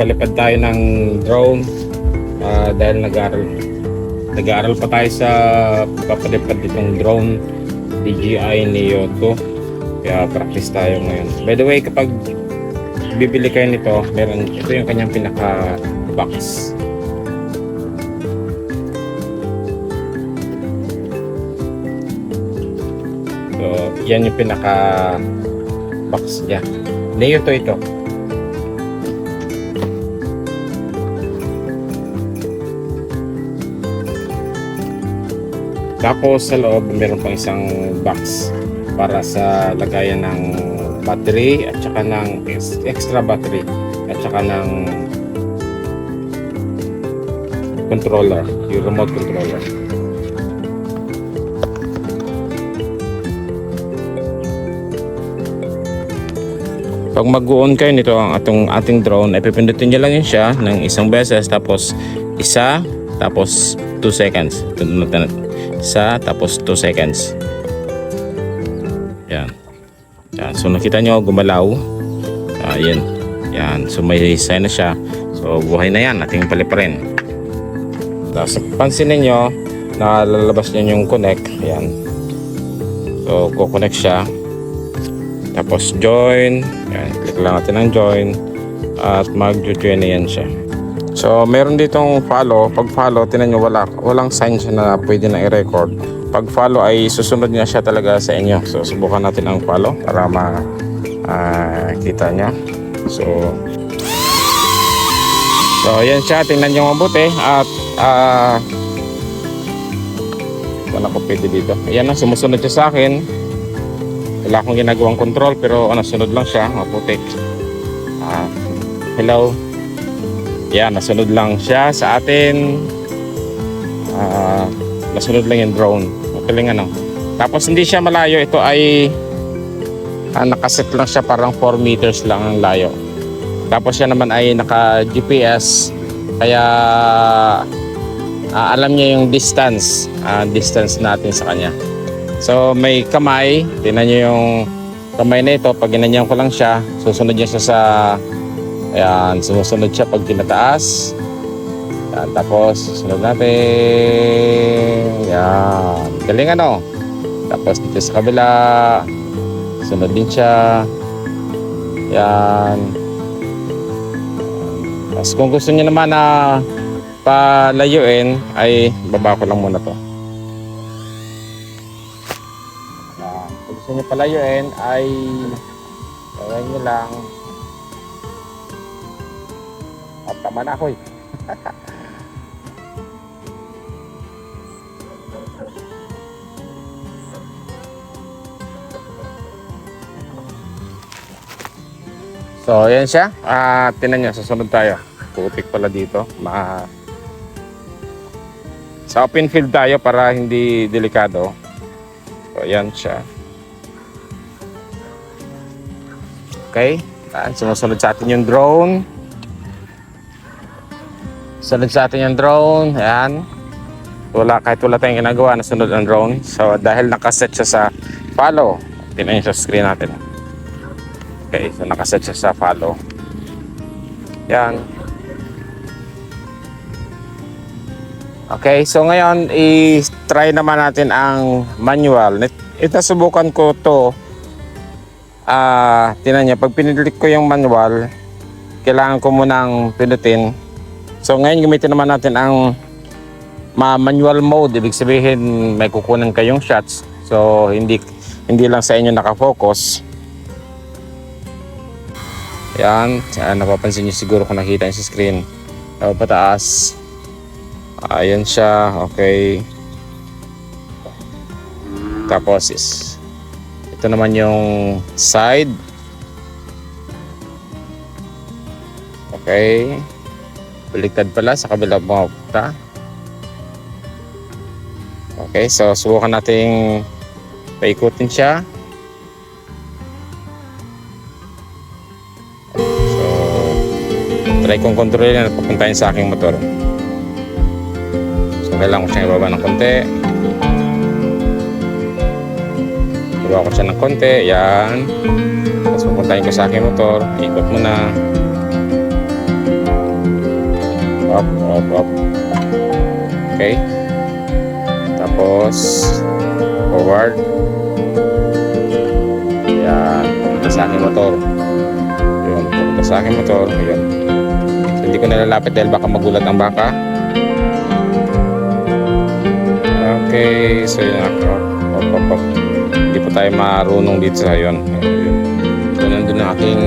magpalipad tayo ng drone ah, dahil nag-aaral nag-aaral pa tayo sa papalipad nitong drone DJI Neo 2 kaya practice tayo ngayon. By the way kapag bibili kayo nito meron ito yung kanyang pinaka box. So yan yung pinaka box niya. Neo to ito Tapos sa loob, meron pang isang box para sa lagayan ng battery at saka ng ex- extra battery at saka ng controller, yung remote controller. Pag mag-on kayo nito ang atong ating drone, ay pipindutin nyo lang yun siya ng isang beses tapos isa tapos 2 seconds. Tunod isa tapos 2 seconds. Yan. Yan. So nakita nyo gumalaw. Ah, yan. So may sign na siya. So buhay na yan. Ating paliparin. Tapos pansin ninyo na lalabas niya yung connect. Yan. So kukonect siya. Tapos join. Yan. Click lang natin ang join. At mag-join na yan siya. So, meron ditong follow. Pag follow, tinan nyo, wala, walang sign na pwede na i-record. Pag follow ay susunod niya siya talaga sa inyo. So, subukan natin ang follow para makita niya. So, so, yan siya. Tingnan nyo mabuti. At, ah, wala ko pwede dito. Ayan na, sumusunod siya sa akin. Wala akong ginagawang control pero ano, sunod lang siya. Maputi. Ah, hello. Yan, nasunod lang siya sa atin. Ah, nasunod lang yung drone. Magaling ano. Tapos hindi siya malayo. Ito ay ah, nakaset lang siya parang 4 meters lang ang layo. Tapos siya naman ay naka GPS. Kaya ah, alam niya yung distance. ah, distance natin sa kanya. So may kamay. Tingnan niyo yung kamay na ito. Pag ginanyan ko lang siya, susunod niya siya sa Ayan, sumusunod siya pag tinataas. Ayan, tapos susunod natin. Ayan, galing ano. Tapos dito sa kabila, sunod din siya. Ayan. Tapos kung gusto niyo naman na palayuin, ay baba ko lang muna to. Ayan. Kung gusto niyo palayuin, ay gawin niyo lang tama na ako eh. so, yan siya. Ah, tinan nyo, susunod tayo. Putik pala dito. Ma sa open field tayo para hindi delikado. So, yan siya. Okay. Yan, sumusunod sa atin yung drone. Sunod sa atin yung drone. Ayan. Wala, kahit wala tayong ginagawa, nasunod ang drone. So, dahil nakaset siya sa follow, tingnan nyo sa screen natin. Okay, so nakaset siya sa follow. Yan. Okay, so ngayon, i-try naman natin ang manual. Ito, subukan ko to. Ah, tingnan nyo, pag pinilik ko yung manual, kailangan ko munang pinutin So ngayon gamitin naman natin ang ma manual mode. Ibig sabihin may kukunan kayong shots. So hindi hindi lang sa inyo nakafocus. Yan. Yan napapansin niyo siguro kung nakita niyo sa screen. Uh, pataas. Ayan siya. Okay. Tapos is ito naman yung side. Okay. Baliktad pala sa kabila pumunta. Okay, so subukan nating paikutin siya. So, try kong kontrolin at papuntahin sa aking motor. So, kailangan ko siyang ibaba ng konti. Ibaba ko siya ng konti. Yan. Tapos pupuntahin ko sa aking motor. Ikot mo na. Up, up, up. Okay. Tapos, forward. Yan. Pupunta sa aking motor. Yun. Pupunta sa aking motor. Yun. So, hindi ko nalalapit dahil baka magulat ang baka. Okay. So, yun. Up, up, up, up. Hindi pa tayo marunong dito sa yun. So, nandun ang aking,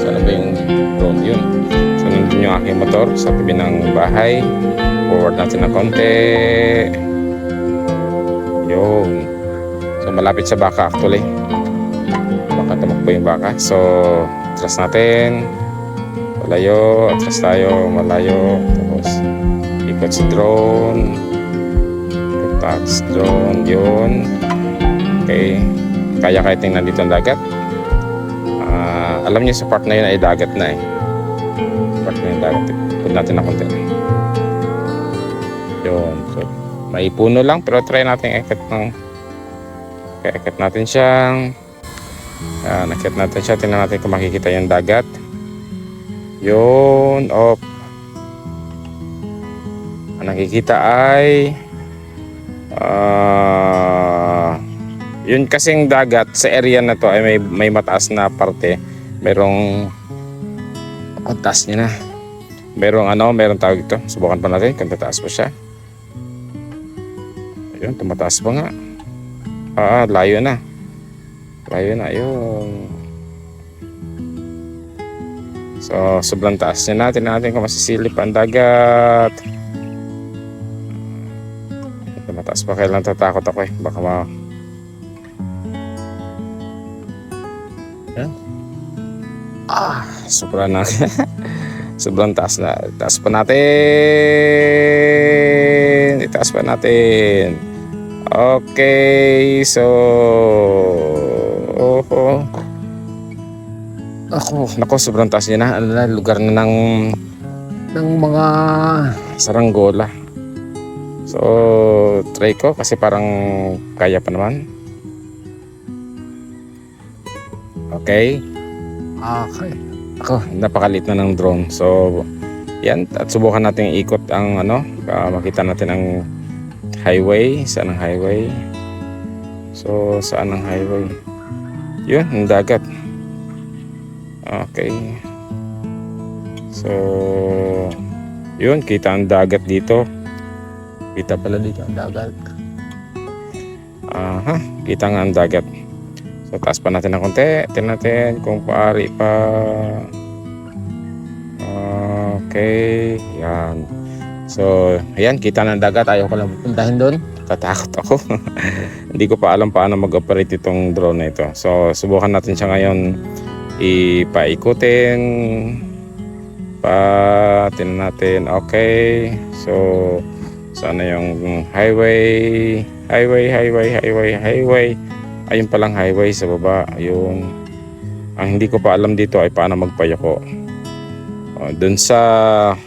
saan ba yung drone? Yun. Nandun yung aking motor sa tabi ng bahay. Forward natin ng konti. Yun. So, malapit sa baka actually. Baka tumakbo yung baka. So, atras natin. Malayo. Atras tayo. Malayo. Tapos, ikot si drone. Si drone. Yun. Okay. Kaya kahit tingnan dito ang dagat. Ah, alam niyo sa part na yun ay dagat na eh. Part na yung dagat. Ikot natin na konti. Yun. So, may puno lang pero try natin ikat ng ikat natin siyang uh, nakit natin siya tingnan natin kung makikita yung dagat yun op ang nakikita ay ah yun kasing dagat sa area na to ay may, may mataas na parte merong ang taas niya na merong ano merong tawag ito subukan pa natin kung tataas pa siya Ayun, tumataas pa nga. Ah, layo na. Layo na, ayun. So, sobrang taas niya natin natin kung masisilip ang dagat. Tumataas pa kailan tatakot ako eh. Baka ma... Yan. Ah, sobrang na. sobrang taas na. Taas pa natin. Itaas pa natin. Okay, so oh, Ako, nako sobrang taas niya na. Ano na, lugar na ng ng mga saranggola. So, try ko kasi parang kaya pa naman. Okay. Okay. Ako, napakalit na ng drone. So, yan. At subukan natin ikot ang ano, uh, makita natin ang highway. Saan ang highway? So, saan ang highway? Yun, ang dagat. Okay. So, yun, kita ang dagat dito. Kita pala dito ang dagat. Aha, kita nga ang dagat. So, taas pa natin ng konti. Tingnan natin kung paari pa. Okay, yan. So, ayan, kita ng dagat. Ayaw ko lang puntahin doon. Tatakot ako. Hindi ko pa alam paano mag-operate itong drone na ito. So, subukan natin siya ngayon ipaikutin. Pa, tingnan natin. Okay. So, sana yung highway, highway, highway, highway, highway. Ayun palang highway sa baba. Ayun. Ang hindi ko pa alam dito ay paano magpayako. Uh, doon sa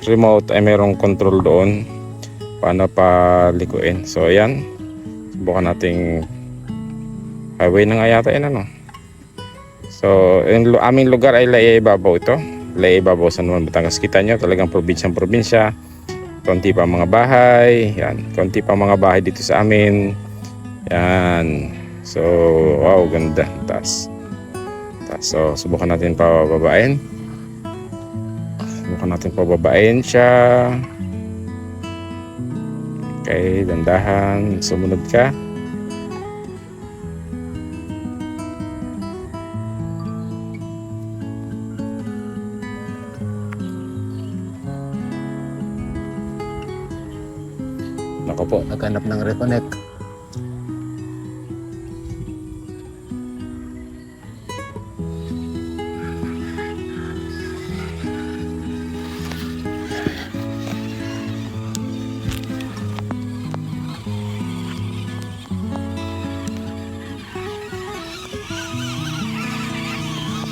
remote ay mayroong control doon paano palikuin. So ayan. Subukan nating highway na nga yata yun ano. So yung aming lugar ay Layaibabaw ito. Layaibabaw sa Numan Batangas. Kita nyo talagang probinsyang probinsya. Konti pa mga bahay. Yan. Konti pa mga bahay dito sa amin. Yan. So wow ganda. Taas. Taas. So subukan natin pababain. Subukan natin pababain siya. Okay, dandahan. Sumunod ka. Nako po, naghanap ng reconnect.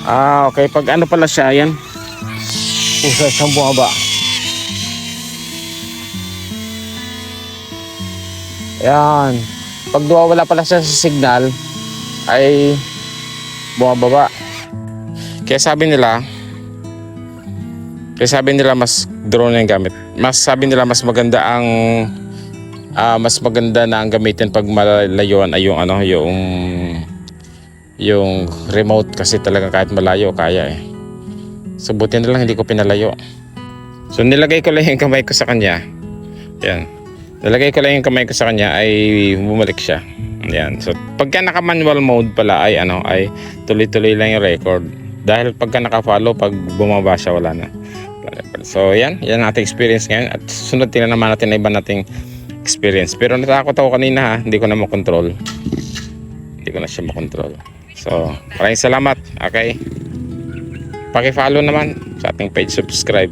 Ah, okay. Pag ano pala siya, yan. Pusa siyang bumaba. Yan. Pag wala pala siya sa signal, ay bumababa. Kaya sabi nila, kaya sabi nila mas drone yung gamit. mas sabi nila mas maganda ang ah, mas maganda na ang gamitin pag malayuan ay yung ano yung yung remote kasi talaga kahit malayo kaya eh. So buti na lang hindi ko pinalayo. So nilagay ko lang yung kamay ko sa kanya. Yan. Nilagay ko lang yung kamay ko sa kanya ay bumalik siya. Yan. So pagka naka manual mode pala ay ano ay tuloy-tuloy lang yung record. Dahil pagka naka-follow pag bumaba siya wala na. So yan, yan ang ating experience ngayon at sunod tingnan naman natin na iba nating experience. Pero natakot ako kanina ha, hindi ko na makontrol. Hindi ko na siya makontrol. So, maraming salamat. Okay? Paki-follow naman sa ating page, subscribe.